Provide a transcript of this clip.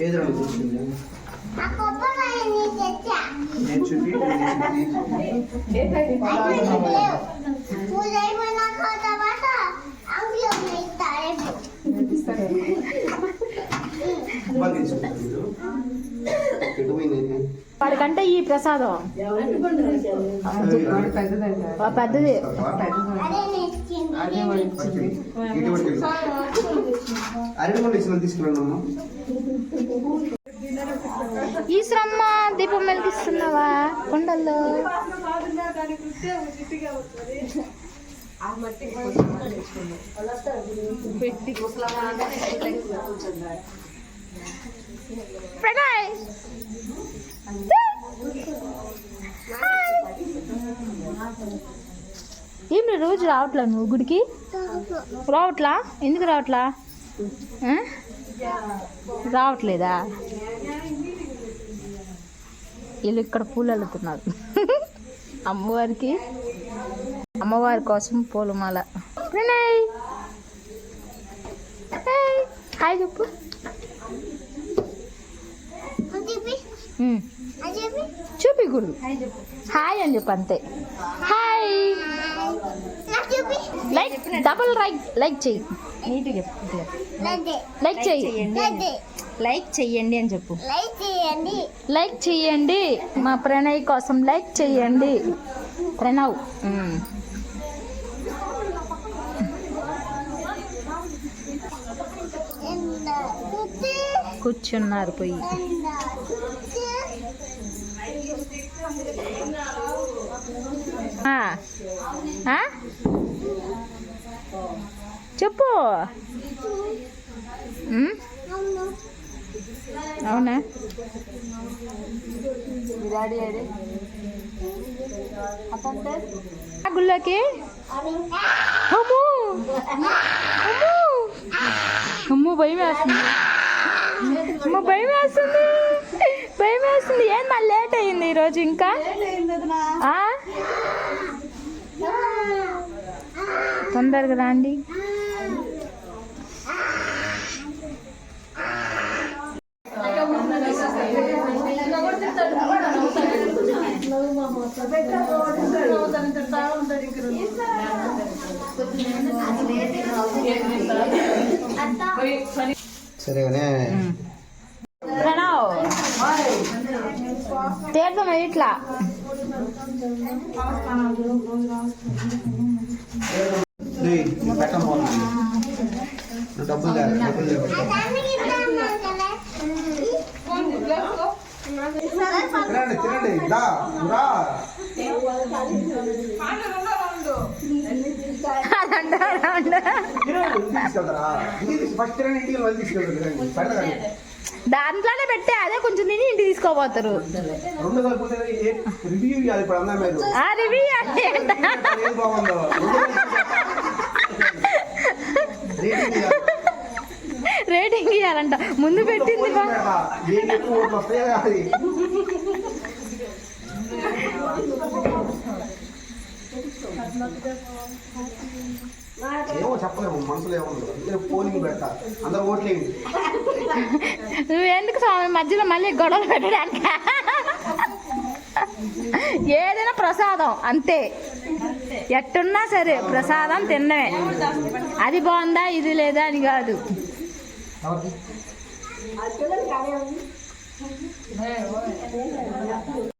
ఏదో కూర్చుంది నేను చూపి వాడికంటే ఈ ప్రసాదం. పెద్దది. ఈశ్వరమ్మ దీపం వెలిగిస్తున్నావా? కొండల్లో. ప్రణయ్ ఏం రోజు రావట్లా నువ్వు గుడికి? రావట్లా? ఎందుకు రావట్లా? రావట్లేదా? వీళ్ళు ఇక్కడ పూలు అల్లుతున్నారు. అమ్మవారికి అమ్మవారి కోసం పూలమాల. ప్రణయ్ హాయ్ చెప్పు అది చూపి గురు హాయ్ అని చెప్పు అంతే. Hi. Like double like like చెయ్యి. చెప్పు. లైక్ చెయ్యి. లైక్ చెయ్యండి. అని చెప్పు. లైక్ చేయండి లైక్ చెయ్యండి. మా ప్రణయ్ కోసం లైక్ చెయ్యండి. ప్రణవ్. కూర్చున్నారు పోయి. చెప్పు. అవును. గుళ్ళోకి? అమ్మో! అమ్మో! అమ్మో భయం వేస్తుంది అమ్మో భయం వేస్తుంది భయం వేస్తుంది. ఏం మళ్ళీ లేట్ అయింది ఈరోజు ఇంకా? ఆ? తొందరగా రండి. సరేగానే ప్రణవ్ తీర్థం ఇట్లా ఏయ్, నువ్వు పెట్టమ్మా నువ్వు డబ్బులు తేరా, డబ్బులు లేవు. దానికి ఇద్దామా కదా? తినండి తినండి దా రా ఫస్ట్ తినండి ఇంటికి వెళ్ళి తీసుకెళ్తారు. తినండి పెడతారండి దాంట్లోనే పెట్టే అదే కొంచెం తిని ఇంటికి తీసుకోపోతారు. రేటింగ్ ఇవ్వాలి. రేటింగ్ ఇవ్వాలంట. ముందు పెట్టింది బా- చెప్పలేము మనసులో ఏముందో? పోలింగ్ పెడతా. అందరూ ఓట్లేయండి. నువ్వు ఎందుకు స్వామి మధ్యలో మళ్ళీ గొడవలు పెట్టడానికి? ఏదైనా ప్రసాదం అంతే. ఎట్టున్నా సరే ప్రసాదం తిన్నమే అది బాగుందా ఇది లేదా అని కాదు.